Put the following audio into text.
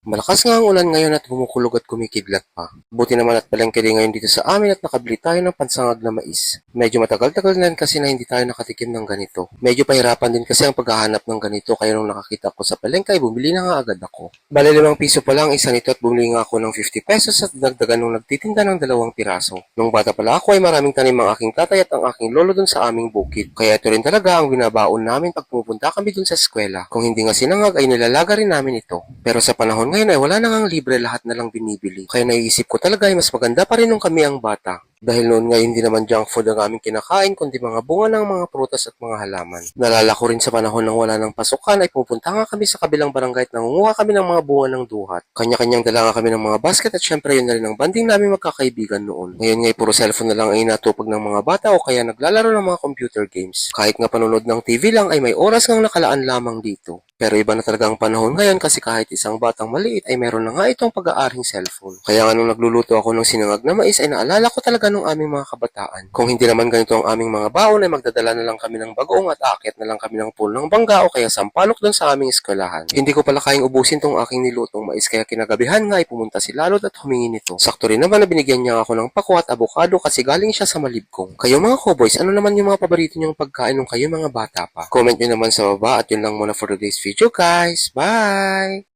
Malakas nga ang ulan ngayon at kumukulog at kumikidlat pa. Buti naman at palengke ngayon dito sa amin at nakabili tayo ng pansangag na mais. Medyo matagal-tagal na kasi na hindi tayo nakatikim ng ganito. Medyo pahirapan din kasi ang paghahanap ng ganito kaya nung nakakita ko sa palengke ay bumili na nga agad ako. Bale limang piso pa lang ang isa nito at bumili nga ako ng 50 pesos at dagdagan nung nagtitinda ng dalawang piraso. Nung bata pala ako ay maraming tanim ang aking tatay at ang aking lolo dun sa aming bukid. Kaya ito rin talaga ang binabaon namin pag pumupunta kami dun sa eskwela. Kung hindi nga sinangag ay nilalaga rin namin ito. Pero sa panahon ngayon ay wala na ngang libre lahat na lang binibili. Kaya naiisip ko talaga ay mas maganda pa rin nung kami ang bata. Dahil noon nga hindi naman junk food ang aming kinakain kundi mga bunga ng mga prutas at mga halaman. Nalala ko rin sa panahon nang wala ng pasukan ay pupunta nga kami sa kabilang barangay at nangunguha kami ng mga bunga ng duhat. Kanya-kanyang dala nga kami ng mga basket at syempre yun na rin ang banding namin magkakaibigan noon. Ngayon nga puro cellphone na lang ay natupag ng mga bata o kaya naglalaro ng mga computer games. Kahit nga panonood ng TV lang ay may oras ngang nakalaan lamang dito. Pero iba na talaga ang panahon ngayon kasi kahit isang batang maliit ay meron na nga itong pag-aaring cellphone. Kaya nga nung nagluluto ako ng sinangag na mais ay naalala ko talaga nung aming mga kabataan. Kung hindi naman ganito ang aming mga baon ay magdadala na lang kami ng bagoong at aakyat na lang kami ng pool ng bangga o kaya sampalok doon sa aming eskwelahan. Hindi ko pala kayang ubusin tong aking nilutong mais kaya kinagabihan nga ay pumunta si Lalot at humingi nito. Sakto rin naman na binigyan niya ako ng pako at abukado kasi galing siya sa malibkong. Kayo mga cowboys, ano naman yung mga paborito niyong pagkain nung kayo mga bata pa? Comment nyo naman sa baba at yun lang muna for today's video guys. Bye!